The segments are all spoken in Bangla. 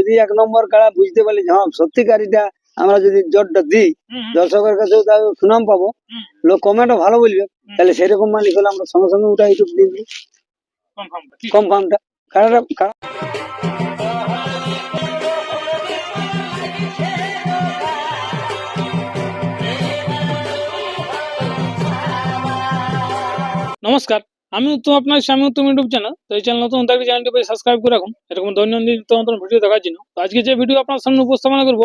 যদি এক নম্বর কারা বুঝতে পারলি যে হ্যাঁ সত্যিকার এটা আমরা যদি জটটা দিই দর্শকের কাছেও তার সুনাম পাবো। লোক কমেন্টও ভালো বলবে। তাহলে সেরকম মালিক হলে আমরা সঙ্গে সঙ্গে ওটা ইউটিউব দিয়ে দিই। কনফার্মটা কাড়া। নমস্কার। আমি উত্তম আপনার স্বামী উত্তম ইউটিউব চ্যানেল তো এই চ্যানেল নতুন থাকলে চ্যানেলটি সাবস্ক্রাইব করে রাখুন। এরকম দৈনন্দিন নিত্য নতুন ভিডিও দেখার জন্য। তো আজকে যে ভিডিও আপনার সামনে উপস্থাপনা করব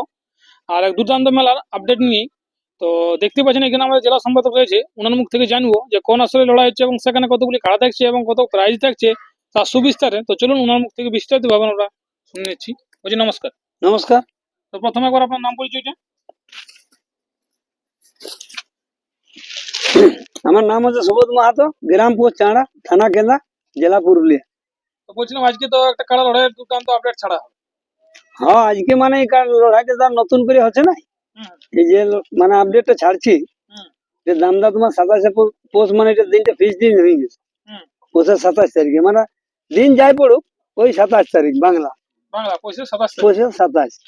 আর এক দুর্দান্ত মেলার আপডেট নিয়ে তো দেখতে পাচ্ছেন এখানে আমাদের জেলা সম্পাদক রয়েছে। ওনার মুখ থেকে জানব যে কোন আসলে লড়াই হচ্ছে এবং সেখানে কতগুলি কাড়া থাকছে এবং কত প্রাইজ থাকছে তার সুবিস্তারে। তো চলুন ওনার মুখ থেকে বিস্তারিত ভাবে আমরা শুনে নিচ্ছি। বলছি নমস্কার। নমস্কার। তো প্রথমে একবার আপনার নাম পরিচয়টা? আমার নাম হচ্ছে সুবোধ মাহাতো গ্রাম পোস্ট চাঁড়া থানা কেন্দা জেলা পুরুলিয়া। তো বলছিলাম আজকে তো একটা কাড়া লড়াইয়ের দুর্দান্ত আপডেট ছাড়া হবে। হ্যাঁ আজকে মানে এই কার- লড়াইটা তার নতুন করে হচ্ছে না। হুম, এই যে ল- মানে আপডেটটা ছাড়ছি। হুম, যে দামটা তোমার সাতাশে পো- পৌষ মানে এটা দিনটা ফিস দিন হয়ে গেছে। হুম। পৌষের সাতাশ তারিখে। মানে দিন যাই পড়ুক ওই সাতাশ তারিখ বাংলা। বাংলা সাতাশ তারিখ। পৌষের সাতাশ।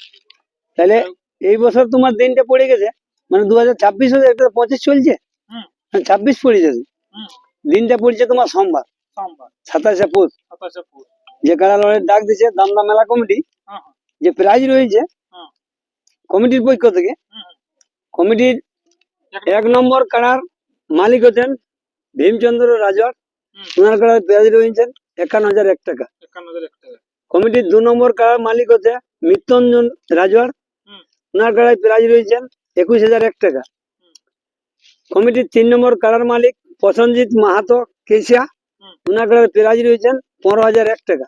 তাহলে এই বছর তোমার দিনটা পড়ে গেছে। মানে দু হাজার ছাব্বিশ একটা পঁচিশ চলছে। ছাব্বিশ পড়ে যাবে। দিনটা পড়ছে তোমার সোমবার। সাতাশে পৌষ। যে কারা লড়াই ডাক দিছে দামদা মেলা কমিটি হ্যাঁ, হ্যাঁ, যে প্রাইজ রয়েছে হ্যাঁ, কমিটির পক্ষ থেকে। কমিটির এক- নম্বর। কাড়ার মালিক হচ্ছেন ভীমচন্দ্র রাজর ওনার কাড়ার প্রাইজ রয়েছেন একান্ন হাজার এক টাকা। কমিটির দু নম্বর কাড়ার মালিক হচ্ছে মৃত্যুঞ্জন হুম, ওনার কাড়ায় প্রাইজ রয়েছেন একুশ হাজার এক টাকা। কমিটির তিন নম্বর কাড়ার মালিক প্রসঞ্জিৎ মাহাতো কেশিয়া। কাড়ার প্রাইজ রয়েছেন পনেরো হাজার এক টাকা।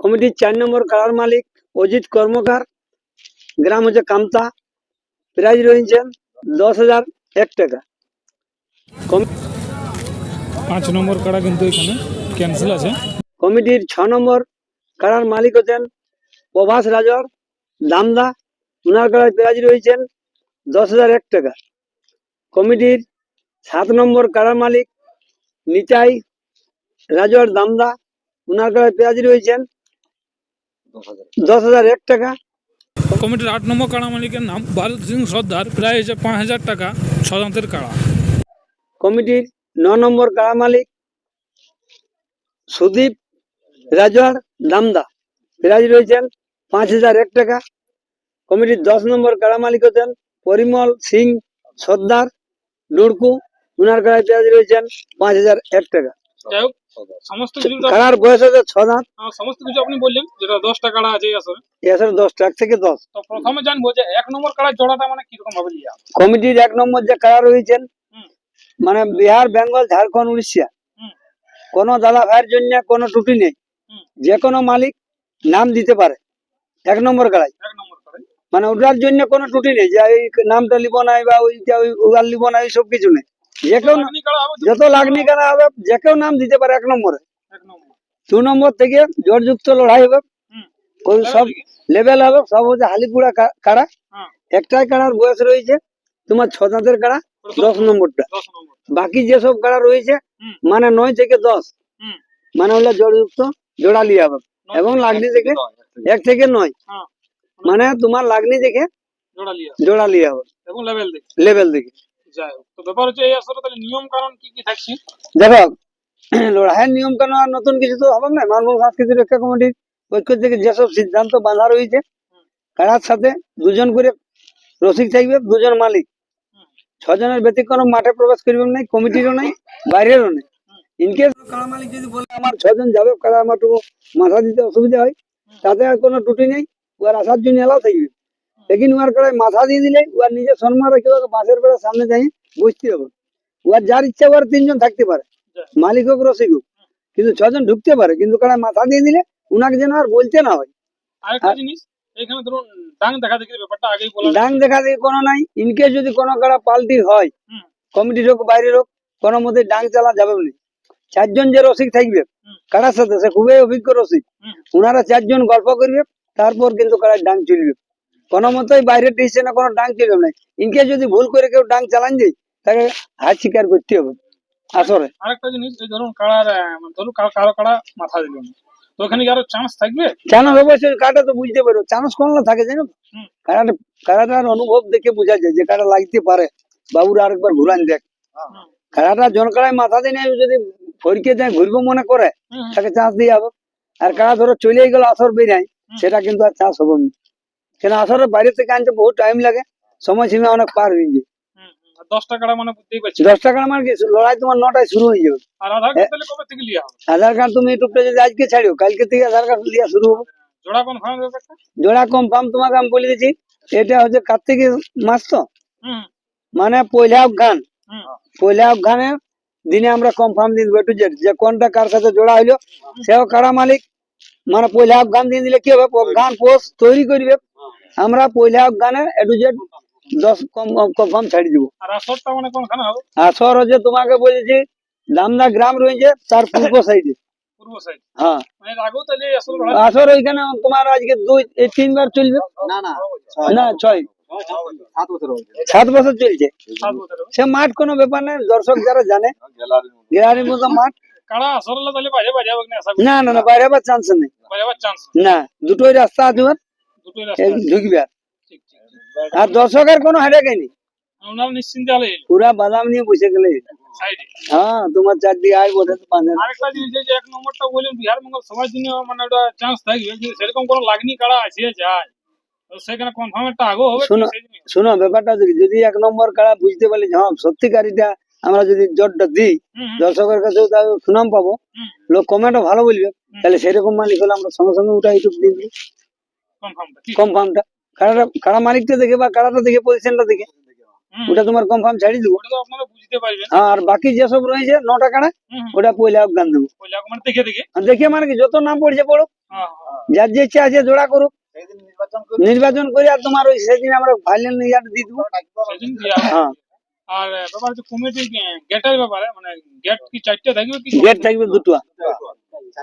কমিটির চার নম্বর কাড়ার মালিক অজিত কর্মকার। গ্রাম হচ্ছে কামতা। প্রাইজ রয়েছেন দশ হাজার এক টাকা। কম- পাঁচ নম্বর কাড়া কিন্তু এখানে ক্যান্সেল আছে। কমিটির ছ নম্বর কাড়ার মালিক হচ্ছেন প্রভাস রাজর দামদা। ওনার কাড়ায় প্রাইজ রয়েছেন দশ হাজার এক টাকা। কমিটির সাত নম্বর কাড়ার মালিক নিতাই রাজর দামদা ওনার কাড়ায় প্রাইজ রয়েছেন দশ হাজার এক টাকা। কমিটির আট নম্বর কাড়া মালিকের নাম ভারত সিং সর্দার প্রায় হচ্ছে পাঁচ হাজার টাকা ছ দাঁতের কাড়া কমিটির ন নম্বর কাড়া মালিক সুদীপ রাজওয়ার দামদা প্রাইজ রয়েছেন পাঁচ হাজার এক টাকা। কমিটির দশ নম্বর কাড়া মালিক হচ্ছেন পরিমল সিং সর্দার ডুড়কু উনার প্রাইজ রয়েছেন পাঁচ হাজার এক টাকা। যাই হোক সমস্ত কিছু কাড়ার বয়স হচ্ছে ছ দাঁত। সমস্ত কিছু আপনি বললেন যেটা দশটা কাড়া আছে এই আসলে এসে দশ ট্রাক থেকে দশ। তো প্রথমে জানব যে এক নম্বর কাড়ার জোড়াটা মানে কীরকম ভাবে লিয়া? কমিটির এক নম্বর যে কাড়া রয়েছেন মানে বিহার বেঙ্গল ঝাড়খন্ড উড়িষ্যা। কোনো দাদা ভাইয়ের জন্য কোনো ত্রুটি নেই। যে কোনো মালিক নাম দিতে পারে। এক নম্বর কাড়াই এক নম্বর। মানে ওটার জন্য কোনো ত্রুটি নেই যে এই নামটা লিব নাই বা ওইটা ওই উগাল লিব না এইসব কিছু নেই। যে কেউ যত লাগনি কারা হবে যে কেউ নাম দিতে পারে এক নম্বরে। দু নম্বর থেকে জোরযুক্ত লড়াই হবে। সব লেভেল হবে সব হচ্ছে হালিপুরা কাড়া। হ্যাঁ, একটাই কাড়ার বয়স রয়েছে তোমার ছ দাঁতের কাড়া দশ নম্বরটা। বাকি যেসব কাড়া রয়েছে মানে নয় থেকে দশ। হুম, মানে হলো জোরযুক্ত জোড়া লিয়ে হবে এবং থেকে লাগনি দেখে এক থেকে নয়। হ্যাঁ। মানে তোমার লাগনি দেখে জোড়া লিয়া। জোড়া লিয়ে হবে। এবং লেভেল দেখি। লেভেল দেখে। যাই হোক তো ব্যাপার হচ্ছে এই আসলে তাহলে নিয়ম কারণ কি কি থাকছে? দেখো লড়াইয়ের নিয়ম আর নতুন কিছু তো হবে না। মানব রক্ষা কমিটির থেকে যেসব সিদ্ধান্ত বাঁধা রয়েছে কারার সাথে দুজন করে রসিক থাকবে দুজন মালিক। ছজনের ব্যতিক্রম মাঠে প্রবেশ করবে নাই কমিটিরও নাই বাইরেরও নেই। ইনকেস কারা মালিক যদি বলে আমার ছজন যাবে কারা আমার মাথা দিতে অসুবিধা হয় তাতে আর কোনো ত্রুটি নেই। ওর আসার জন্য এলাও থাকবে। লেকিন উয়ার কড়াই মাথা দিয়ে দিলে উয়ার নিজের সম্মান রেখে ওকে বাসের বেড়া সামনে যাই বুঝতে হবে। উয়ার যার ইচ্ছা ওর তিনজন থাকতে পারে। মালিক হোক রসিক হোক। কিন্তু ছজন ঢুকতে পারে কিন্তু কারা মাথা দিয়ে দিলে উনাকে যেন আর বলতে না হয়। আরেকটা জিনিস এখানে ধরুন ডাং দেখা দেখি ব্যাপারটা আগেই বলা ডাং দেখা দিয়ে কোনো নাই ইনকেস যদি কোনো কারা পাল্টি হয় কমিটির হোক বাইরের হোক কোনো মতে ডাং চালা যাবে না চারজন যে রসিক থাকবে কারার সাথে সে খুবই অভিজ্ঞ রসিক। ওনারা চারজন গল্প করবে তারপর কিন্তু কারা ডাং চলবে কোনো মতেই বাইরের ডিসিশনে কোনো ডাং চলবে না। ইনকেস যদি ভুল করে কেউ ডাং চালান যায় তাকে হাত স্বীকার করতে হবে। আসরে আরেকটা জিনিস এই ধরুন কাড়ার মানে ধরুন কারও কাড়া মাথা দিল তো ওখানে কি আরও চান্স থাকবে? চানস অবশ্যই কাটা তো বুঝতে পারো চানস কোন না থাকে জানো? কারাটা কারাটার অনুভব দেখে বোঝা যায় যে কারা লাগতে পারে। বাবুর আরেকবার ঘুরান দেখ। হুম। কারাটা জনকারায় মাথা দিয়ে যদি ফরিকে যায় ঘুরবো মনে করে তাকে চান্স দিয়ে যাব। আর কারা ধরো চলে গেল আসর বেরিয়ে। হুম। সেটা কিন্তু আর চান্স হবে না। কেন আসরের বাইরে থেকে আনতে বহু টাইম লাগে সময় সীমা অনেক পার হয়ে যায়। হুম, হুম। আর দশ টাকাটা মানে বুঝতেই পারছি। দশ টাকা আমার কি লড়াই তোমার নটায় শুরু হয়ে যাবে। আর আধার কার্ড তাহলে কবে থেকে লিয়া হবে? আধার কার্ড তুমি ইউটিউবটা যদি আজকে ছাড়িও কালকে থেকে আধার কার্ড লিয়া শুরু হবে। জোড়া কনফার্ম ব্যাপারটা? জোড়া কনফার্ম তোমাকে আমি বলে দিচ্ছি এটা হচ্ছে কার্তিকের মাস তো। হুম। মানে পয়লা গান হুম। পয়লা গানের দিনে আমরা কনফার্ম দিয়ে দেবো টু জেড যে কোনটা কার সাথে জোড়া হইল সেও কারা মালিক মানে পয়লা গান দিয়ে দিলে কি হবে? গান পোস্ট তৈরি করবে। আমরা পয়লা গানে এ টু জেড দশ কনফার্ম ছাড়ি দিব। মানে আসর হচ্ছে তোমাকে বলেছি দামদা গ্রাম রয়েছে তার পূর্ব সাইডে হ্যাঁ। মানে আসর ওইখানে তোমার আজকে দুই তিনবার চলবে? না না না ছয়। সাত বছর সাত বছর চলছে। সে মাঠ কোনো ব্যাপার নেই দর্শক যারা জানে গ্যালারির মতো মাঠ। কারা আসর তাহলে বাজে বাজে হবে না না না না বাইরে আবার চান্স নেই। বাজাবার চান্স না দুটোই রাস্তা আছে ওর, দুটোই রাস্তা ঢুকবে আর। দর্শকের কোনো হেডেক নেই নিশ্চিন্তে হলে পুরা বাদাম নিয়ে বসে গেলে। সাইডে। হ্যাঁ তোমার চারদিকে আয় বসে তো পাঁচ আরেকটা জিনিস যে এক নম্বরটা বললেন বিহার মঙ্গল সবার জন্য মানে ওটা চান্স থাকবে কিন্তু সেরকম কোনো লাগনি কারা আছে যায়। সেখানে কনফার্ম একটা আগেও হবে শোনো। ব্যাপারটা যদি এক নম্বর কারা বুঝতে পারলি হ্যাঁ সত্যিকার এটা আমরা যদি জটটা দিই দর্শকের কাছেও তার সুনাম পাবো। লোক কমেন্টও ভালো বলবে। তাহলে সেরকম মালিক হলে আমরা সঙ্গে সঙ্গে ওটা ইউটিউব দিয়ে দিই। টা, কনফার্মটা কারাটা কারা মালিকটা দেখে বা কারাটা দেখে পজিশনটা দেখে ওটা তোমার কনফার্ম ছাড়ি দেবো। হ্যাঁ, আর বাকি যেসব রয়েছে নটা হুম, ওটা পয়লা গান দেবো। মানে দেখে মানে কি যত নাম পড়ছে পড়ুক হ্যাঁ, হ্যাঁ, যার যে ইচ্ছা আছে জোড়া করুক। নির্বাচন করে আর তোমার ওই সেদিন আমরা ফাইনাল ইয়ার দিয়ে দেবো। হ্যাঁ। আর আহ, ব্যাপার হচ্ছে কমিটি গেটের ব্যাপারে মানে গেট কি চারটে থাকবে কি গেট থাকবে দুটো।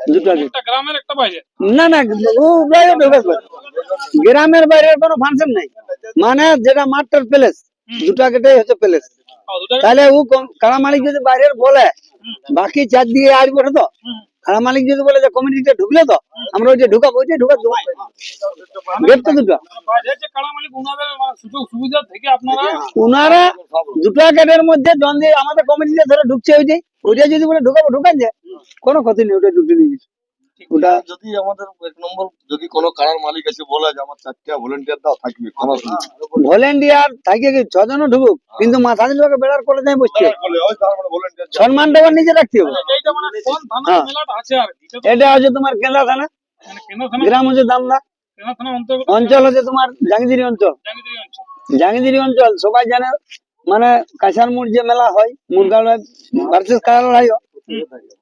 দুটো গেট। একটা গ্রামের একটা বাইরে? না না ও বাইরে ঢোকার পর। গ্রামের বাইরে কোনো ফাংশন নাই। মানে যেটা মাঠটার প্যালেস দুটা গেটে হচ্ছে প্যালেস ও, দুটা তাহলে ও কম- কারা মালিক যদি বাইরের বলে বাকি চার দিয়ে আসবে তো? হুম, কারা মালিক যদি বলে যে কমিটিটা ঢুকলে তো আমরা ওইটা ঢুকাবো ওইটা ঢুকা দেবো গেট তো দুটো। বাইরে যে কারা মালিক ওনাদের মানে সুযোগ সুবিধা থেকে আপনারা ওনারা দুটো গেটের মধ্যে জন আমাদের কমিটিতে ধরে ঢুকছে ওইটাই ওইটা যদি বলে ঢুকাবো ঢুকান যায়। কোনো ক্ষতি নেই ওটা ঢুকে নিয়ে ওটা যদি আমাদের এক নম্বর যদি কোনো কারার মালিক এসে বলে যে আমার চারটা ভলেন্টিয়ার দাও থাকবে কোনো ভলেন্টিয়ার থাকে কি? ছজনও ঢুকুক কিন্তু মাথা দিলে ওকে বেড়ার করে দেয় বসছে মানে সম্মানটা আবার নিজে রাখতে হবে। এইটা মানে হ্যাঁ। এটা হচ্ছে তোমার কেন্দ্রা থানা। মানে গ্রাম হচ্ছে দামদা অঞ্চল হচ্ছে তোমার জাঙ্গিদিরি অঞ্চল। জাঙ্গিদিরি অঞ্চল। সবাই জানে মানে কাছার মোড় যে মেলা হয় মুরগালয় ভার্সেস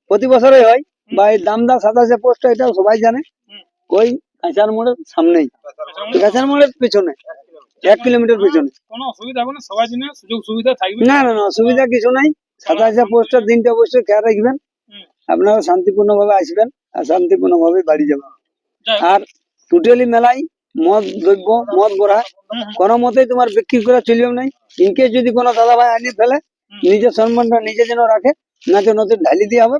প্রতি বছরই হয় বা এই দামদা সাতাশে পোস্ট এটাও সবাই জানে। ওই কাছার মোড়ের সামনেই। কাছার মোড়ের পিছনে এক কিলোমিটার। পিছনে। কোনো অসুবিধা হবে না সবার জন্য সুযোগ সুবিধা থাকবে। না না না অসুবিধা কিছু নাই। সাতাশে পোস্টের দিনটা অবশ্যই খেয়াল রাখবেন। আপনারা শান্তিপূর্ণ ভাবে আসবেন আর শান্তিপূর্ণ ভাবে বাড়ি যাবেন। আর টোটালি মেলাই মদ দ্রব্য মদ বড়া কোনো মতেই তোমার বিক্রি করা চলবে নাই ইনকেস যদি কোনো দাদা ভাই আনিয়ে ফেলে। নিজের সম্মানটা নিজে যেন রাখে না তো নদীর ঢালি দিয়ে হবে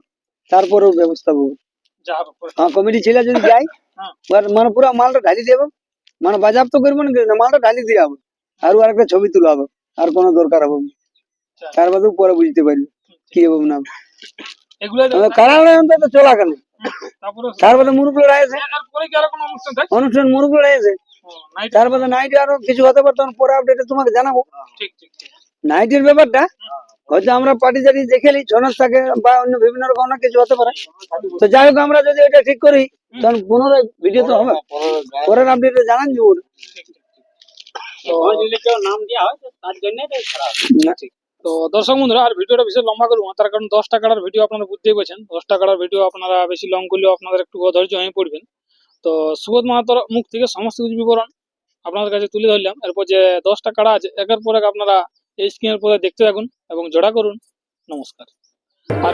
তারপরেও ব্যবস্থা করব যা। হ্যাঁ কমিটি ছেলে যদি যায় হ্যাঁ। মানে পুরো মালটা ঢালি দেবো মানে বাজার তো করব না মালটা ঢালি দিয়ে হবে আর আরেকটা ছবি তোলা হবে আর কোনো দরকার হবে না আচ্ছা। তার বাদেও পরে বুঝতে পারবি কি হবে না কারণ চলা কেন তারপরে তার বাদে মুরুগ রয়েছে অনুষ্ঠান থাকে অনুষ্ঠান মুরুগ রয়েছে ও, নাইট তার আরও কিছু হতে পারতো আমি পরে আপডেটে তোমাকে জানাব। নাইটের ব্যাপারটা হয়তো আমরা পার্টি জারি দেখে নিই ছনাস থাকে বা অন্য বিভিন্ন রকম অনেক কিছু হতে পারে। তো যাই হোক আমরা যদি এটা ঠিক করি তখন পুনরায় ভিডিও তো হবে। পরের আপডেটে জানান যাব ঠিক ঠিক না, তো দর্শক বন্ধুরা, আর ভিডিওটা বেশি লম্বা করব তার কারণ দশ টাকার ভিডিও আপনারা বুঝতেই পারছেন। দশ টাকার ভিডিও আপনারা বেশি লং করলেও আপনাদের একটু অধৈর্য হয়ে পড়বেন। তো সুবোধ মাহাতোর মুখ থেকে সমস্ত কিছু বিবরণ আপনাদের কাছে তুলে ধরলাম। এরপর যে দশ টাকাটা আছে, একের পর এক আপনারা এই স্ক্রিনের পরে দেখতে থাকুন এবং জোড়া করুন। নমস্কার। আর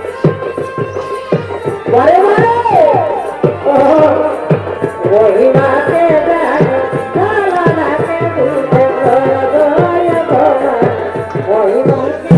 ভাই